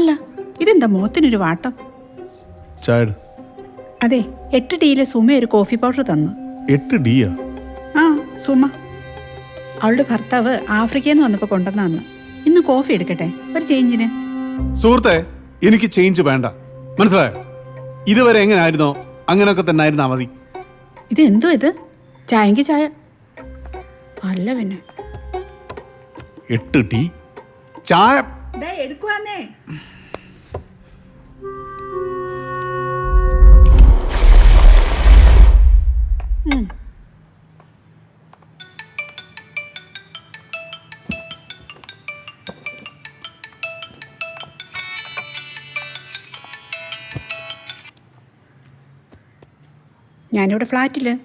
അല്ല ഇതെന്താ മുഖത്തിനൊരു വാട്ടം? അതെ എട്ട് ഡിയിലെ സുമ ഒരു കോഫി പൗഡർ തന്നു. എട്ട് ഡിയാ ആ സുമ. അവളുടെ ഭർത്താവ് ആഫ്രിക്കയിൽ നിന്ന് വന്നപ്പോൾ കൊണ്ടുവന്നാന്ന് ഇന്ന് കോഫി എടുക്കട്ടെ? ഒരു ചേഞ്ചിന്. സുഹൃത്തെ എനിക്ക് ചേഞ്ച് വേണ്ട. മനസ്സിലായോ? ഇതുവരെ എങ്ങനെ ആയിരുന്നോ അങ്ങനെയൊക്കെ തന്നെ ആയിരുന്നാ മതി. ഇത് എന്തോ ഇത്? ചായങ്കി ചായ. അല്ല പിന്നെ. എട്ട് ടീ? ചായ എടുക്കുവാന്നേ. ഞാനിവിടെ ഫ്ലാറ്റിൽ.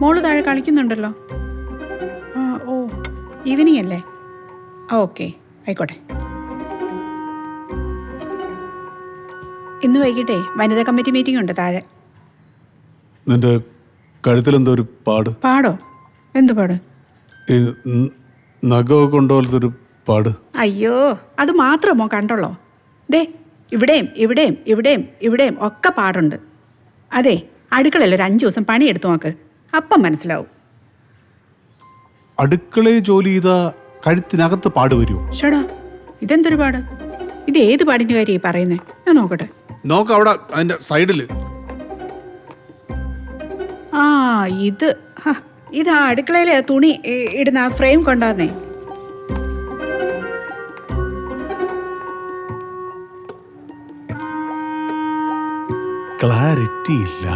മോൾ താഴെ കളിക്കുന്നുണ്ടല്ലോ. ആ ഓ ഈവനിങ് അല്ലേ? ഓക്കെ ആയിക്കോട്ടെ. ഇന്ന് വൈകിട്ടേ വനിതാ കമ്മിറ്റി മീറ്റിംഗ് ഉണ്ട് താഴെ. നിന്റെ കഴുത്തിലെന്തോ ഒരു പാട്. പാടോ? എന്തു പാട്? ഈ ന- നഖമൊക്കെ കൊണ്ടുപോലത്തെ ഒരു പാട്. അയ്യോ അത് മാത്രമോ കണ്ടോളോ ദേ ഇവിടെയും ഇവിടെയും ഇവിടെയും ഇവിടെയും ഒക്കെ പാടുണ്ട്. അതെ അടുക്കളയിൽ ഒരു അഞ്ച് ദിവസം പണിയെടുത്തു നോക്ക്. അപ്പം മനസ്സിലാവും. അടുക്കളയിൽ ജോലി ചെയ്ത കഴുത്തിനകത്ത് പാട് വരുമോ ഷടാ ഇതെന്തൊരു പാട്? ഇത് ഏത് പാടിന്റെ കാര്യം ഈ പറയുന്നേ? ഞാൻ നോക്കട്ടെ. നോക്ക അവിടെ അതിന്റെ സൈഡിൽ. ആ ഇത്. ഇത് ആ അടുക്കളയിലെ തുണി ഇടുന്ന ആ ഫ്രെയിം കൊണ്ടുവന്നേ ക്ലാരിറ്റി ഇല്ല.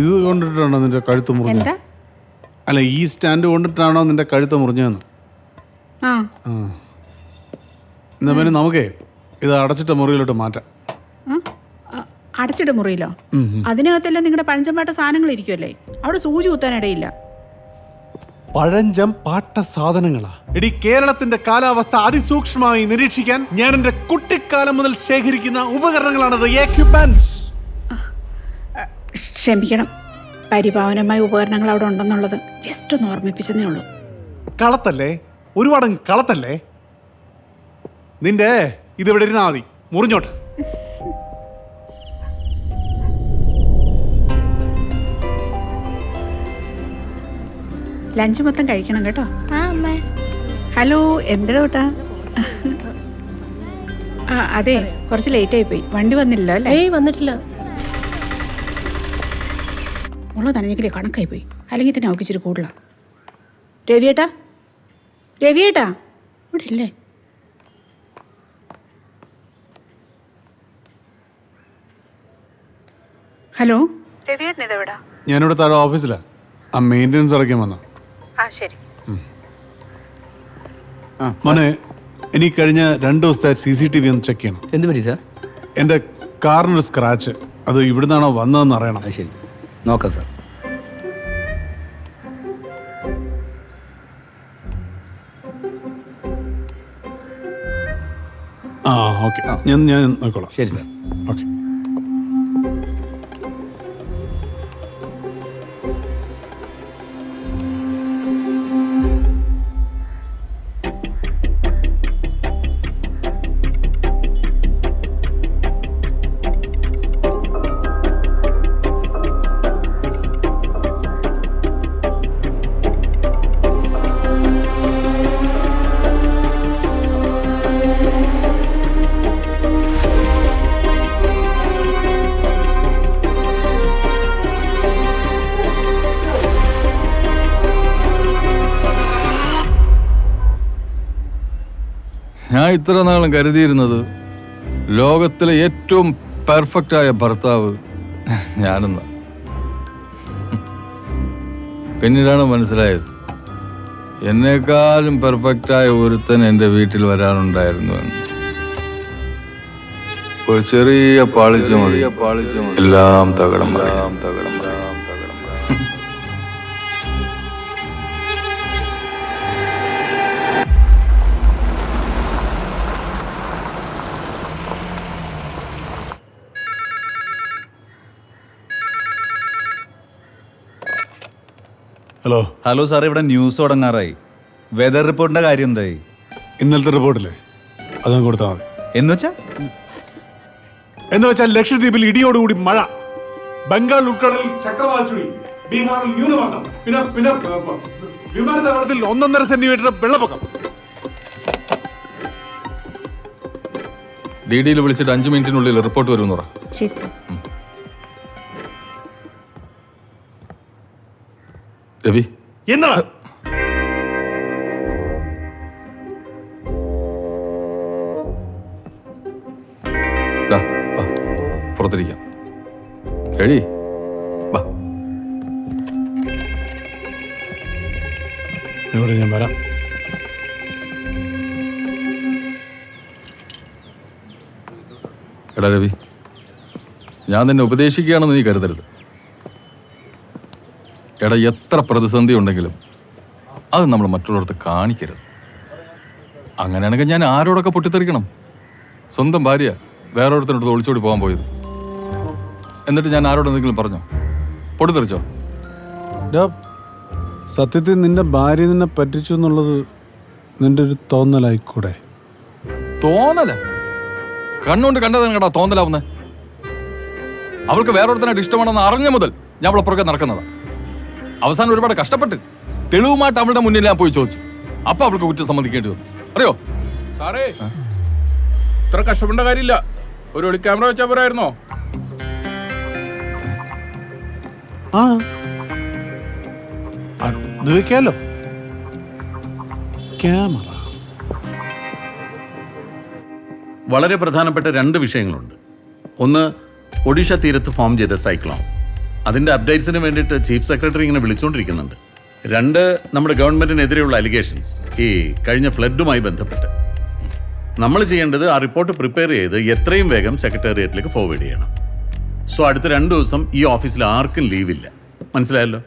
ഇത് കൊണ്ടിട്ടാണോ നിന്റെ കഴുത്ത് മുറിഞ്ഞത്? എന്താ? അല്ല ഈ സ്റ്റാൻഡ് കൊണ്ടിട്ടാണോ നിന്റെ കഴുത്ത് മുറിഞ്ഞതെന്ന്? ആ. എന്നാ പിന്നെ നമുക്കേ ഇത് അടച്ചിട്ട മുറിയിലോട്ട് മാറ്റാം. ആ? അ- അടച്ചിട മുറിയിലോ? അതിനകത്തെല്ലാം നിങ്ങളുടെ പഴഞ്ചമ്പാട്ട സാധനങ്ങൾ ഇരിക്കുമല്ലേ അവിടെ സൂചി കുത്താനിടയില്ല പഴഞ്ചം പാട്ട സാധനങ്ങളാ. എടി കേരളത്തിന്റെ കാലാവസ്ഥ അതിസൂക്ഷ്മമായി നിരീക്ഷിക്കാൻ ഞാൻ എന്റെ കുട്ടിക്കാലം മുതൽ ശേഖരിക്കുന്ന ഉപകരണങ്ങളാണത്. എക്യുപ്മെന്റ്സ് ക്ഷമിക്കണം. പരിപാവനമായ ഉപകരണങ്ങൾ അവിടെ ഉണ്ടെന്നുള്ളത് ജസ്റ്റ് ഒന്ന് ഓർമ്മിപ്പിച്ചതേ ഉള്ളൂ. കളത്തല്ലേ? ഒരുപാട് കളത്തല്ലേ? നിന്റെ ഇതിവിടെ ഇരുന്നാ മതി മുറിഞ്ഞോട്ട്. ലഞ്ച് മൊത്തം കഴിക്കണം കേട്ടോ. ആ അമ്മേ. ഹലോ എന്തിടോട്ടാ കേട്ടാ ആ അതെ കുറച്ച് ലേറ്റ് ആയി പോയി. വണ്ടി വന്നില്ലല്ലോ അല്ലേ? ഏയ് വന്നിട്ടില്ല. ഉള്ളത് നനഞ്ഞെങ്കിലേ കണക്കായി പോയി. അല്ലെങ്കിൽ തന്നെ അവൾക്ക് ഇച്ചിരി കൂടുതലാ. രവിയേട്ടാ? രവിയേട്ടാ? ഇവിടെ ഇല്ലേ ഹലോ? രവിയേട്ടൻ ഇതെവിടാ? ഞാനിവിടെ താഴെ ഓഫീസിലാ. ആ മെയിന്റെനൻസ് അടയ്ക്കാൻ വന്ന. ആ ശരി. മോനെ എനിക്ക് കഴിഞ്ഞ രണ്ട് ദിവസത്തെ സി സി ടി വി ഒന്ന് ചെക്ക് ചെയ്യണം. എന്ത് പറ്റി സാർ എന്റെ കാറിനൊരു സ്ക്രാച്ച് അത് ഇവിടുന്നാണോ വന്നതെന്ന് അറിയണം. ശരി. നോക്കാം സാർ. ആ ഓക്കെ. ഞാൻ ഞാൻ നോക്കോളാം. ശരി സാർ. ഓക്കെ. ഇത്ര നാളും കരുതിയിരുന്നത് ലോകത്തിലെ ഏറ്റവും പെർഫെക്റ്റ് ആയ ഭർത്താവ് ഞാനെന്ന. പിന്നീടാണ് മനസ്സിലായത് എന്നെക്കാളും പെർഫെക്റ്റ് ആയ ഒരുത്തൻ എന്റെ വീട്ടിൽ വരാനുണ്ടായിരുന്നു എന്ന്. ഒരു ചെറിയ പാളിച്ച മതി. എല്ലാം തകടം തകടം ഹലോ ഹലോ സാർ ഇവിടെ ന്യൂസ് തുടങ്ങാറായി. വെതർ റിപ്പോർട്ടിന്റെ കാര്യം എന്തായി? ഇന്നലത്തെ റിപ്പോർട്ടില്ലേ അതങ്ങ് കൊടുത്താൽ മതി. എന്ന് വെച്ചാ? എന്ന് വെച്ചാൽ ലക്ഷദ്വീപിൽ ഇടിയോടുകൂടി മഴ. ബംഗാൾ ഉൾക്കടലിൽ ചക്രവാത ചുഴി ബീഹാറിൽ ന്യൂനമർദ്ദം പിന്നെ പിന്നെ വിമാനത്താവളത്തിൽ ഒന്നൊന്നര സെന്റിമീറ്റർ വെള്ളപ്പൊക്കം. ഡി ഡിയിൽ വിളിച്ചിട്ട് അഞ്ച് മിനിറ്റിനുള്ളിൽ റിപ്പോർട്ട് വരും പറ. ശരി സാർ രവി. എന്നാ ദാ, വാ, പുറത്തിരിക്കാം. എഴി വാ. ഇവിടെ ഞാൻ വരാം. എടാ രവി ഞാൻ നിന്നെ ഉപദേശിക്കുകയാണെന്ന് നീ കരുതരുത്. എടാ എത്ര പ്രതിസന്ധി ഉണ്ടെങ്കിലും അത് നമ്മൾ മറ്റുള്ളവർക്ക് കാണിക്കരുത്. അങ്ങനെയാണെങ്കിൽ ഞാൻ ആരോടൊക്കെ പൊട്ടിത്തെറിക്കണം? സ്വന്തം ഭാര്യ വേറൊരുത്തനടുത്ത് ഒളിച്ചോടി പോകാൻ പോയത്. എന്നിട്ട് ഞാൻ ആരോടെന്തെങ്കിലും പറഞ്ഞോ? പൊട്ടിത്തെറിച്ചോ? സത്യത്തിൽ നിന്റെ ഭാര്യ നിന്നെ പറ്റിച്ചു എന്നുള്ളത് നിന്റെ ഒരു തോന്നലായിക്കൂടെ? തോന്നല? കണ്ണുകൊണ്ട് കണ്ടതാണ് കേട്ടാ തോന്നലാവുന്നേ? അവൾക്ക് വേറൊരുത്തനായിട്ട് ഇഷ്ടമാണെന്ന് അറിഞ്ഞ മുതൽ ഞാൻ അവളെ പുറകെ നടക്കുന്നതാ. അവസാനം ഒരുപാട് കഷ്ടപ്പെട്ട് തെളിവുമായിട്ട് അവളുടെ മുന്നിൽ ഞാൻ പോയി ചോദിച്ചു. അപ്പൊ അവൾക്ക് കുറ്റം സമ്മതിക്കേണ്ടി വന്നു. അറിയോ? സാറേ ഇത്ര കഷ്ടപ്പെടേണ്ട കാര്യമില്ല. ഒരു ഒളി ക്യാമറ വെച്ചാൽ പോരായിരുന്നോ? ആ. വെക്കാലോ ക്യാമറ. വളരെ പ്രധാനപ്പെട്ട രണ്ട് വിഷയങ്ങളുണ്ട്. ഒന്ന് ഒഡീഷ തീരത്ത് ഫോം ചെയ്ത സൈക്ലോൺ. അതിന്റെ അപ്ഡേറ്റ്സിന് വേണ്ടിയിട്ട് ചീഫ് സെക്രട്ടറി ഇങ്ങനെ വിളിച്ചുകൊണ്ടിരിക്കുന്നുണ്ട് രണ്ട് നമ്മുടെ ഗവൺമെന്റിനെതിരെയുള്ള അലിഗേഷൻസ് ഈ കഴിഞ്ഞ ഫ്ലഡുമായി ബന്ധപ്പെട്ട്. നമ്മൾ ചെയ്യേണ്ടത് ആ റിപ്പോർട്ട് പ്രിപ്പയർ ചെയ്ത് എത്രയും വേഗം സെക്രട്ടേറിയറ്റിലേക്ക് ഫോർവേഡ് ചെയ്യണം. സോ അടുത്ത രണ്ട് ദിവസം ഈ ഓഫീസിൽ ആർക്കും ലീവില്ല മനസ്സിലായല്ലോ?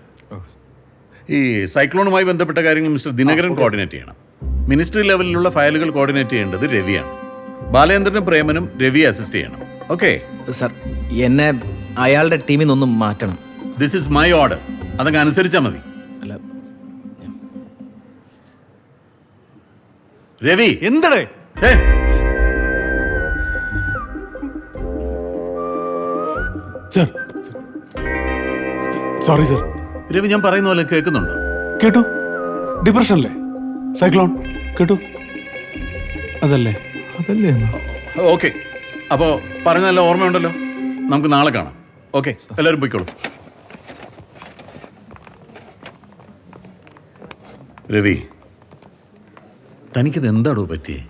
ഈ സൈക്ലോണുമായി ബന്ധപ്പെട്ട കാര്യങ്ങൾ മിസ്റ്റർ ദിനകരൻ കോർഡിനേറ്റ് ചെയ്യണം. മിനിസ്ട്രി ലെവലിലുള്ള ഫയലുകൾ കോർഡിനേറ്റ് ചെയ്യേണ്ടത് രവിയാണ്. ബാലേന്ദ്രനും പ്രേമനും രവിയെ അസിസ്റ്റ് ചെയ്യണം. ഓക്കെ സർ എന്നെ അയാളുടെ ടീമിൽ നിന്നൊന്നും മാറ്റണം. ദിസ് ഇസ് മൈ ഓർഡർ അതങ്ങ് അനുസരിച്ചാൽ മതി. അല്ല രവി. എന്തടേ സർ. സോറി സർ രവി ഞാൻ പറയുന്ന പോലെ കേൾക്കുന്നുണ്ടോ? കേട്ടു. ഡിപ്രഷനല്ലേ സൈക്ലോൺ കേട്ടു. അതല്ലേ? അതല്ലേ ഓക്കെ. അപ്പോൾ പറഞ്ഞ നല്ല ഓർമ്മയുണ്ടല്ലോ. നമുക്ക് നാളെ കാണാം. ഓക്കെ എല്ലാവരും പോയിക്കോളൂ. രവി തനിക്കിത് എന്താടോ പറ്റിയേ?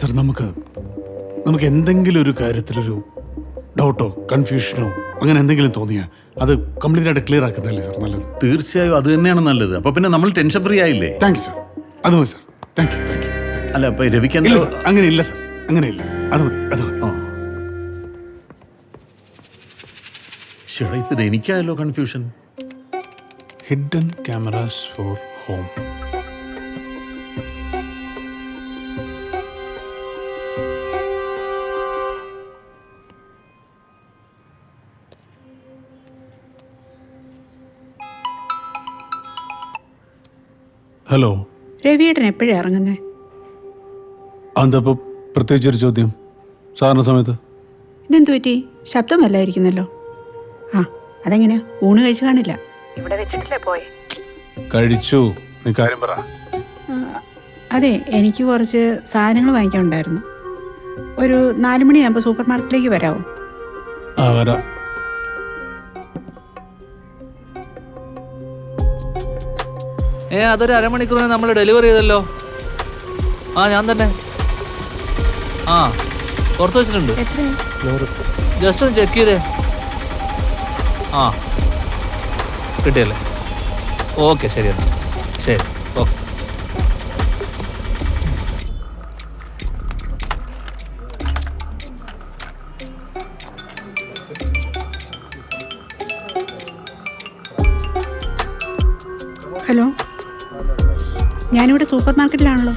സർ നമുക്ക് നമുക്ക് എന്തെങ്കിലും ഒരു കാര്യത്തിലൊരു ഡൗട്ടോ കൺഫ്യൂഷനോ അങ്ങനെ എന്തെങ്കിലും തോന്നിയാൽ അത് കംപ്ലീറ്റ് ആയിട്ട് ക്ലിയർ ആക്കുന്നതല്ലേ സർ നല്ലത്? തീർച്ചയായും അത് തന്നെയാണ് നല്ലത്. അപ്പൊ പിന്നെ നമ്മൾ ടെൻഷൻ ഫ്രീ ആയില്ലേ? താങ്ക്സ് സർ അത് മതി sir thank you thank you അല്ല അപ്പൊ രവിക്ക് ഇല്ല എന്താ സർ അങ്ങനെ ഇല്ല സർ അങ്ങനെ ഇല്ല അത് മതി അത് മതി. ഇപ്പൊ ഇത് എനിക്കായല്ലോ confusion hidden cameras for home hello രവിയേട്ടൻ എപ്പോഴാ ഇറങ്ങുന്നേ? അതപ്പോൾ പ്രത്യേകിച്ചൊരു ചോദ്യം? സാറിന് സമയത്ത്? ഇതെന്തു പറ്റി? ശബ്ദമല്ലായിരിക്കുന്നല്ലോ. ആ അതെങ്ങനെയാ? ഊണ് കഴിച്ചു കാണില്ല. ഇവിടെ വെച്ചിട്ടില്ലേ പോയി? കഴിച്ചു. നീ കാര്യം പറ. അതെ എനിക്ക് കുറച്ച് സാധനങ്ങൾ വാങ്ങിക്കാനുണ്ടായിരുന്നു. ഒരു നാല് മണിയാകുമ്പോൾ സൂപ്പർ മാർക്കറ്റിലേക്ക് വരാമോ ആ വരാം. ഏ അതൊരു അരമണിക്കൂറിന് നമ്മൾ ഡെലിവറി ചെയ്തല്ലോ. ആ ഞാൻ തന്നെ. ആ പുറത്ത് വെച്ചിട്ടുണ്ട്. ജസ്റ്റ് ഒന്ന് ചെക്ക് ചെയ്തേ. ആ. കിട്ടിയല്ലേ? ഓക്കെ ശരി എന്നാൽ ശരി ഓക്കെ. ഹലോ? ഞാനിവിടെ സൂപ്പർ മാർക്കറ്റിലാണല്ലോ.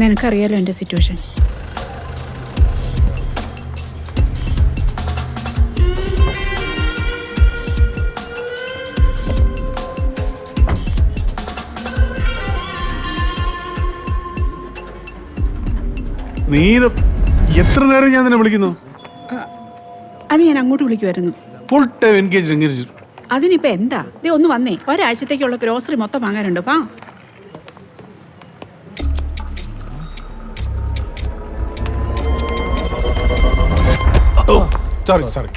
നിനക്കറിയാലോ എന്റെ സിറ്റുവേഷൻ. നീ ഇത് എത്ര നേരം ഞാൻ നിന്നെ വിളിക്കുന്നു? അത് ഞാൻ അങ്ങോട്ട് വിളിക്കുമായിരുന്നു ഫുൾ ടൈം എൻഗേജ് എൻഗേജ് അതിനിപ്പോ എന്താ? ദേ ഒന്ന് വന്നേ. ഒരാഴ്ചത്തേക്കുള്ള ഗ്രോസറി മൊത്തം വാങ്ങാനുണ്ട്. ഓ സോറി സോറി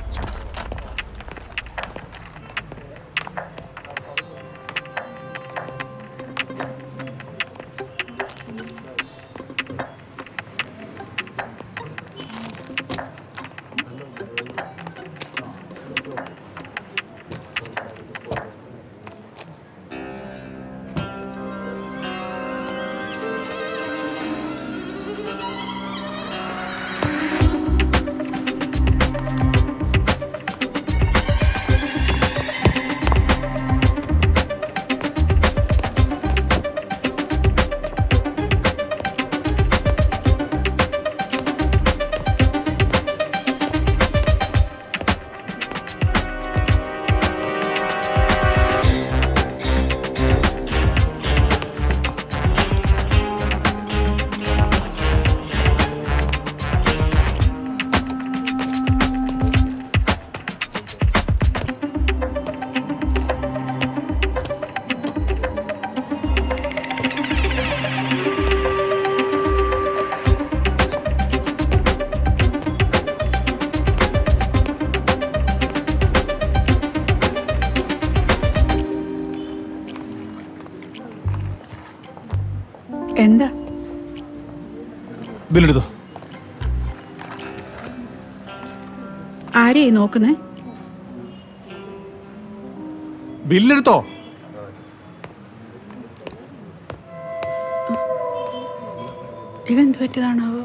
ആരെയായി നോക്കുന്നേ? ബില്ലെടുത്തോ? ഇതെന്ത് പറ്റിയതാണാവോ?